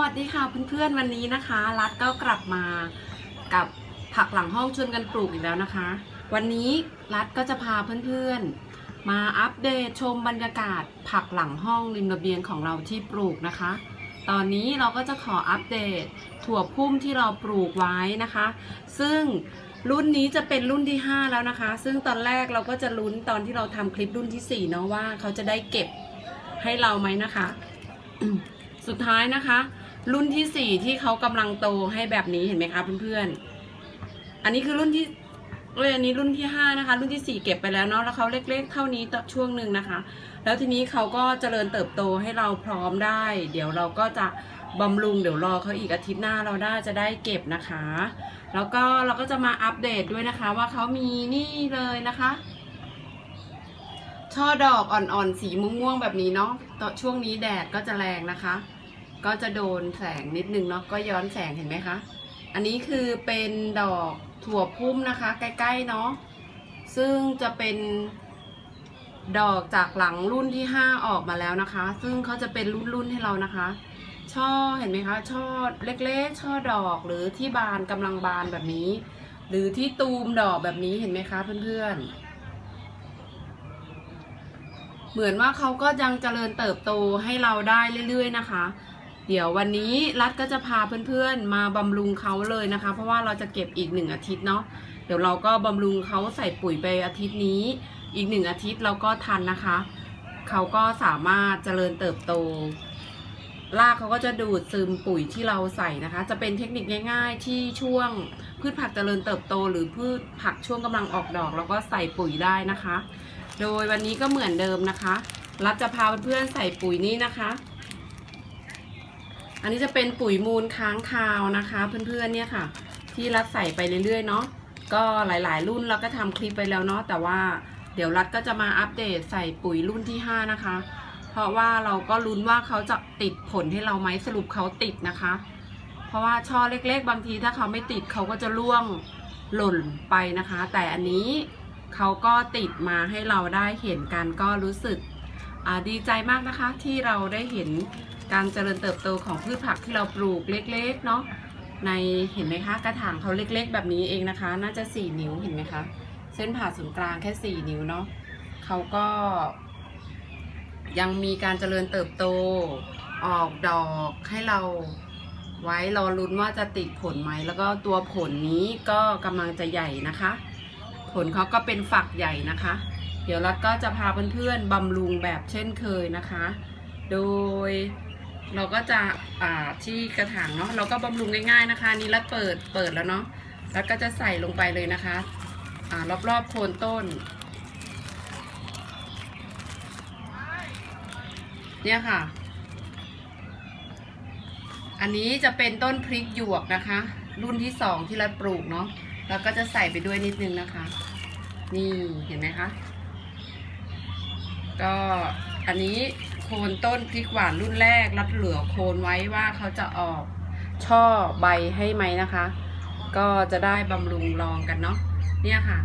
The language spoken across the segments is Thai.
วัสดีค่ะเพื่อนๆวันนี้นะคะ รัฐก็กลับมากับผักหลังห้องชวนกันปลูกอีกแล้วนะคะ วันนี้รัฐก็จะพาเพื่อนๆ มาอัปเดตชมบรรยากาศผักหลังห้องริมระเบียงของเราที่ปลูกนะคะ ตอนนี้เราก็จะขออัปเดตถั่วพุ่มที่เราปลูกไว้นะคะ ซึ่งรุ่นนี้จะเป็นรุ่นที่ 5 แล้วนะคะ ซึ่งตอนแรกเราก็จะลุ้นตอนที่เราทำคลิปรุ่นทีสี่4เนาะว่าเขาจะได้เก็บให้เราไหมนะคะ สุดท้ายนะคะ รุ่นที่สี่ที่เขากำลังโตให้แบบนี้เห็นไหมคะเพื่อนๆ อันนี้คือรุ่นที่เอยอันนี้รุ่นที่ห้านะคะ รุ่นที่สี่เก็บไปแล้วเนาะแล้วเขาเล็ก ๆ เท่านี้ต่อช่วงหนึ่งนะคะ แล้วทีนี้เขาก็เจริญเติบโตให้เราพร้อมได้ เดี๋ยวเราก็จะบำรุงเดี๋ยวรอเขาอีกอาทิตย์หน้าเราได้จะได้เก็บนะคะ แล้วก็เราก็จะมาอัปเดตด้วยนะคะว่าเขามีนี่เลยนะคะช่อดอกอ่อนๆ สีม่วงๆแบบนี้เนาะตอช่วงนี้แดดก็จะแรงนะคะ ก็จะโดนแสงนิดนึงเนาะก็ย้อนแสงเห็นไหมคะ อันนี้คือเป็นดอกถั่วพุ่มนะคะ ใกล้ๆเนาะซึ่งจะเป็นดอกจากหลังรุ่นที่ 5 ออกมาแล้วนะคะ ซึ่งเขาจะเป็นรุ่นๆให้เรานะคะ ช่อเห็นไหมคะช่อเล็กๆ ช่อดอกหรือที่บานกำลังบานแบบนี้ หรือที่ตูมดอกแบบนี้เห็นไหมคะเพื่อนๆ เหมือนว่าเขาก็ยังเจริญเติบโตให้เราได้เรื่อย ๆ นะคะ เดี๋ยววันนี้รัฐก็จะพาเพื่อนๆ มาบำรุงเขาเลยนะคะ เพราะว่าเราจะเก็บอีกหนึ่งอาทิตย์เนาะเดี๋ยวเราก็บำรุงเขาใส่ปุ๋ยไปอาทิตย์นี้ อีกหนึ่งอาทิตย์เราก็ทันนะคะ เขาก็สามารถเจริญเติบโตรากเขาก็จะดูดซึมปุ๋ยที่เราใส่นะคะ จะเป็นเทคนิคง่าย ๆ ที่ช่วงพืชผักเจริญเติบโต หรือพืชผักช่วงกำลังออกดอกเราก็ใส่ปุ๋ยได้นะคะ โดยวันนี้ก็เหมือนเดิมนะคะ รัฐจะพาเพื่อนๆใส่ปุ๋ยนี้นะคะ อันนี้จะเป็นปุ๋ยมูลค้างคาวนะคะ เพื่อนๆเนี่ยค่ะ ที่รัฐใส่ไปเรื่อยๆเนาะก็หลายๆ รุ่นเราก็ทำคลิปไปแล้วเนาะแต่ว่าเดี๋ยวรัฐก็จะมาอัปเดตใส่ปุ๋ยรุ่นที่ 5 นะคะ เพราะว่าเราก็ลุ้นว่าเขาจะติดผลให้เราไหมสรุปเขาติดนะคะ เพราะว่าช่อเล็กๆ บางทีถ้าเขาไม่ติดเขาก็จะร่วงหล่นไปนะคะ แต่อันนี้เขาก็ติดมาให้เราได้เห็นกันก็รู้สึกดีใจมากนะคะ ที่เราได้เห็น การเจริญเติบโตของพืชผักที่เราปลูกเล็กๆเนาะในเห็นไหมคะกระถางเขาเล็กๆ แบบนี้เองนะคะ น่าจะ 4 นิ้วเห็นไหมคะเส้นผ่าศูนย์กลางแค่ 4 นิ้วเนาะเขาก็ ยังมีการเจริญเติบโตออกดอกให้เราไว้รอลุ้นว่าจะติดผลไหมแล้วก็ตัวผลนี้ก็กำลังจะใหญ่นะคะ ผลเขาก็เป็นฝักใหญ่นะคะ เดี๋ยวรัฐก็จะพาเพื่อนๆบำรุงแบบเช่นเคยนะคะ โดย เราก็จะอ่าที่กระถางเนาะเราก็บำรุงง่ายๆนะคะอันนี้รัฐเปิดเปิดแล้วเนาะแล้วก็จะใส่ลงไปเลยนะคะอ่ารอบๆโคนต้น เนี่ยค่ะ อันนี้จะเป็นต้นพริกหยวกนะคะ รุ่นที่สองที่เราปลูกเนาะแล้วก็จะใส่ไปด้วยนิดนึงนะคะ นี่เห็นไหมคะ ก็อันนี้ โคนต้นพริกหวานรุ่นแรกรัดเหลือโคนไว้ว่าเขาจะออกช่อใบให้ไหมนะคะ ก็จะได้บำรุงรองกันเนาะเนี่ยค่ะ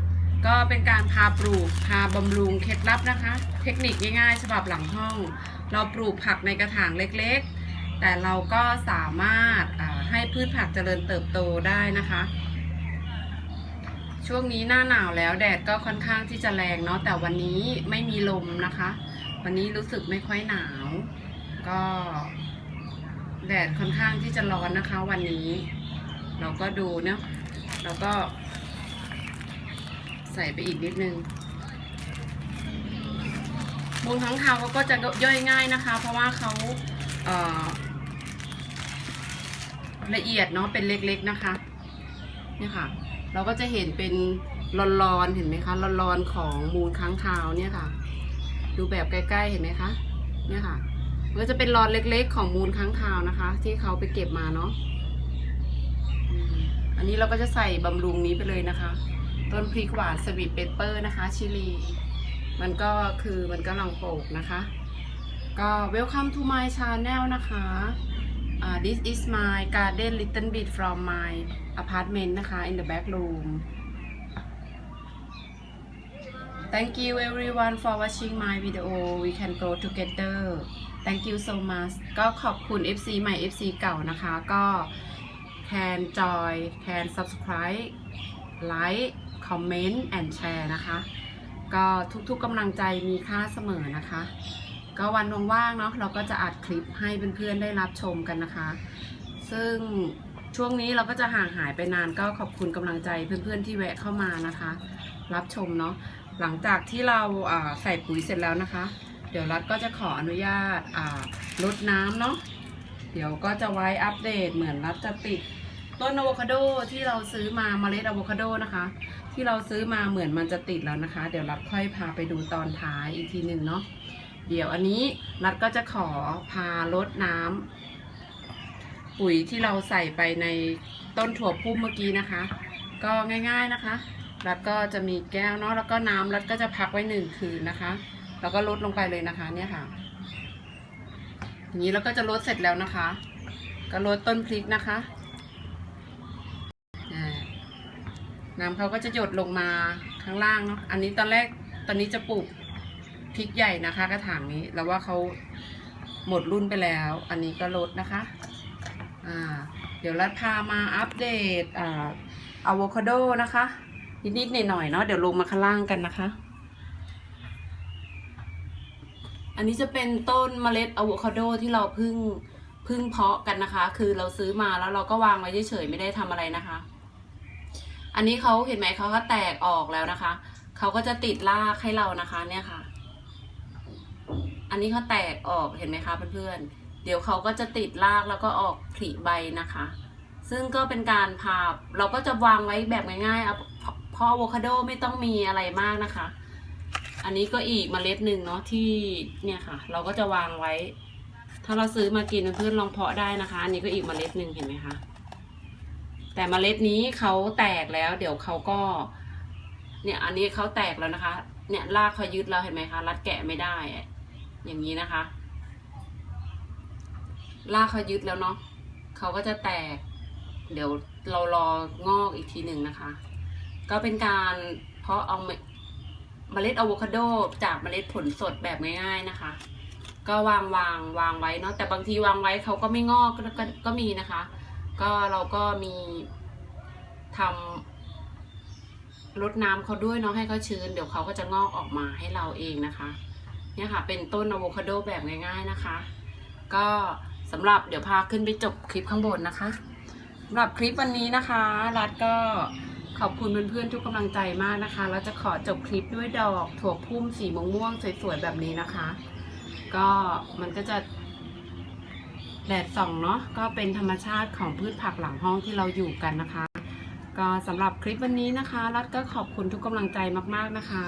ก็เป็นการพาปลูกพาบำรุงเคล็ดลับนะคะ เทคนิคง่ายๆฉบับหลังห้อง เราปลูกผักในกระถางเล็กๆ แต่เราก็สามารถให้พืชผักเจริญเติบโตได้นะคะช่วงนี้หน้าหนาวแล้วแดดก็ค่อนข้างที่จะแรงเนาะแต่วันนี้ไม่มีลมนะคะ วันนี้รู้สึกไม่ค่อยหนาว ก็แดดค่อนข้างที่จะร้อนนะคะ วันนี้ เราก็ดูเนาะเราก็ ใส่ไปอีกนิดนึงมูลค้างคาวเขาก็จะย่อยง่ายนะคะ เพราะว่าเขาเละเอียดเนาะเป็นเล็กๆนะคะเนี่ยค่ะ เราก็จะเห็นเป็นรอนๆเห็นไหมคะรอนๆของมูลค้างคาวเนี่ยค่ะ ดูแบบใกล้ๆเห็นไหมคะเนี่ยค่ะมันก็จะเป็นรอนเล็กๆของมูลค้างคาวนะคะ ที่เขาไปเก็บมาเนาะอันนี้เราก็จะใส่บำรุงนี้ไปเลยนะคะ ต้นพริกหวานสวีทเปเปอร์นะคะ ชิลี มันก็คือมันก็ลังโปกนะคะ ก็ welcome to my channel นะคะ uh, this is my garden little bit from my apartment นะคะ in the back room thank you everyone for watching my video we can grow together thank you so much ก็ขอบคุณ FC ใหม่ FC เก่านะคะ ก็ can joy can subscribe like comment and share นะคะ ก็ทุกๆกำลังใจมีค่าเสมอนะคะ ก็วันว่างๆเนาะเราก็จะอัดคลิปให้เพื่อนๆได้รับชมกันนะคะ ซึ่งช่วงนี้เราก็จะห่างหายไปนานก็ขอบคุณกำลังใจเพื่อนๆที่แวะเข้ามานะคะ รับชมเนาะ หลังจากที่เราาใส่ปุ๋ยเสร็จแล้วนะคะ เดี๋ยวรัฐก็จะขออนุญาตาลดน้ำเนาะเดี๋ยวก็จะไว้อัปเดตเหมือนรัฐจะติดต้นอะโวคาโดที่เราซื้อมาเมล็ดอะโวคาโดนะคะ ที่เราซื้อมาเหมือนมันจะติดแล้วนะคะ เดี๋ยวรัฐค่อยพาไปดูตอนท้ายอีกทีหนึ่งเนาะเดี๋ยวอันนี้รัฐก็จะขอพาลดน้ำปุ๋ยที่เราใส่ไปในต้นถั่วพุ่มเมื่อกี้นะคะ ก็ง่ายๆนะคะ รัดก็จะมีแก้วเนาะแล้วก็น้ำรัดก็จะพักไว้หนึ่งคืนนะคะ แล้วก็ลดลงไปเลยนะคะ เนี่ยค่ะอย่างนี้เราก็จะลดเสร็จแล้วนะคะ ก็ลดต้นพริกนะคะน้ำเขาก็จะหยดลงมาข้างล่างเนาะอันนี้ตอนแรกตอนนี้จะปลูกพริกใหญ่นะคะ กระถางนี้แล้วว่าเขาหมดรุ่นไปแล้ว อันนี้ก็ลดนะคะอ่าเดี๋ยวรัดพามาอัปเดตอ่าอะโวคาโดนะคะ นิดๆหน่อยๆเนาะเดี๋ยวลงมาข้างล่างกันนะคะ อันนี้จะเป็นต้นเมล็ดอะโวคาโดที่เราเพิ่งเพิ่งเพาะกันนะคะ คือเราซื้อมาแล้วเราก็วางไว้เฉยๆไม่ได้ทำอะไรนะคะ อันนี้เขาเห็นไหมเขาก็แตกออกแล้วนะคะเขาก็จะติดรากให้เรานะคะเนี่ยค่ะ อันนี้เขาแตกออกเห็นไหมคะเพื่อนๆ เดี๋ยวเขาก็จะติดรากแล้วก็ออกผลิใบนะคะ ซึ่งก็เป็นการพาเราก็จะวางไว้แบบง่ายๆ เอาเพราะอะโวคาโดไม่ต้องมีอะไรมากนะคะ อันนี้ก็อีกเมล็ดหนึ่งเนาะที่เนี่ยค่ะ เราก็จะวางไว้ ถ้าเราซื้อมากินเพื่อนลองเพาะได้นะคะ อันนี้ก็อีกเมล็ดหนึ่งเห็นไหมคะแต่เมล็ดนี้เขาแตกแล้ว เดี๋ยวเขาก็ เนี่ยอันนี้เขาแตกแล้วนะคะ เนี่ยรากเขายึดแล้วเห็นไหมคะ รัดแกะไม่ได้อะอย่างนี้นะคะรากเขายึดแล้วเนาะเขาก็จะแตก เดี๋ยวเรารองอกอีกทีหนึ่งนะคะ ก็เป็นการเพาะเอาเมล็ดอะโวคาโดจากเมล็ดผลสดแบบง่ายๆนะคะ ก็วางวางวางไว้เนาะแต่บางทีวางไว้เขาก็ไม่งอกก็ก็ก็มีนะคะ ก็เราก็มีทำรดน้ำเขาด้วยเนาะให้เขาชื้น เดี๋ยวเขาก็จะงอกออกมาให้เราเองนะคะเนี่ยค่ะ เป็นต้นอะโวคาโดแบบง่าย ๆนะคะ ก็สำหรับเดี๋ยวพาขึ้นไปจบคลิปข้างบนนะคะสำหรับคลิปวันนี้นะคะ รัฐก็ ขอบคุณเพื่อนๆทุกกำลังใจมากนะคะ แล้วจะขอจบคลิปด้วยดอกถั่วพุ่มสีม่วงๆสวยๆแบบนี้นะคะ ก็มันก็จะแดดส่องเนาะก็เป็นธรรมชาติของพืชผักหลังห้องที่เราอยู่กันนะคะ ก็สำหรับคลิปวันนี้นะคะ รัฐก็ขอบคุณทุกกำลังใจมากๆนะคะ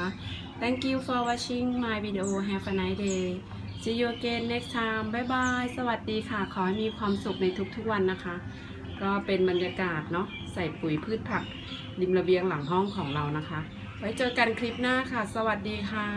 Thank you for watching my video Have a nice day See you again next time บ๊ายบายสวัสดีค่ะ ขอให้มีความสุขในทุกๆวันนะคะ ก็เป็นบรรยากาศเนาะใส่ปุ๋ยพืชผัก ริมระเบียงหลังห้องของเรานะคะ ไว้เจอกันคลิปหน้าค่ะ สวัสดีค่ะ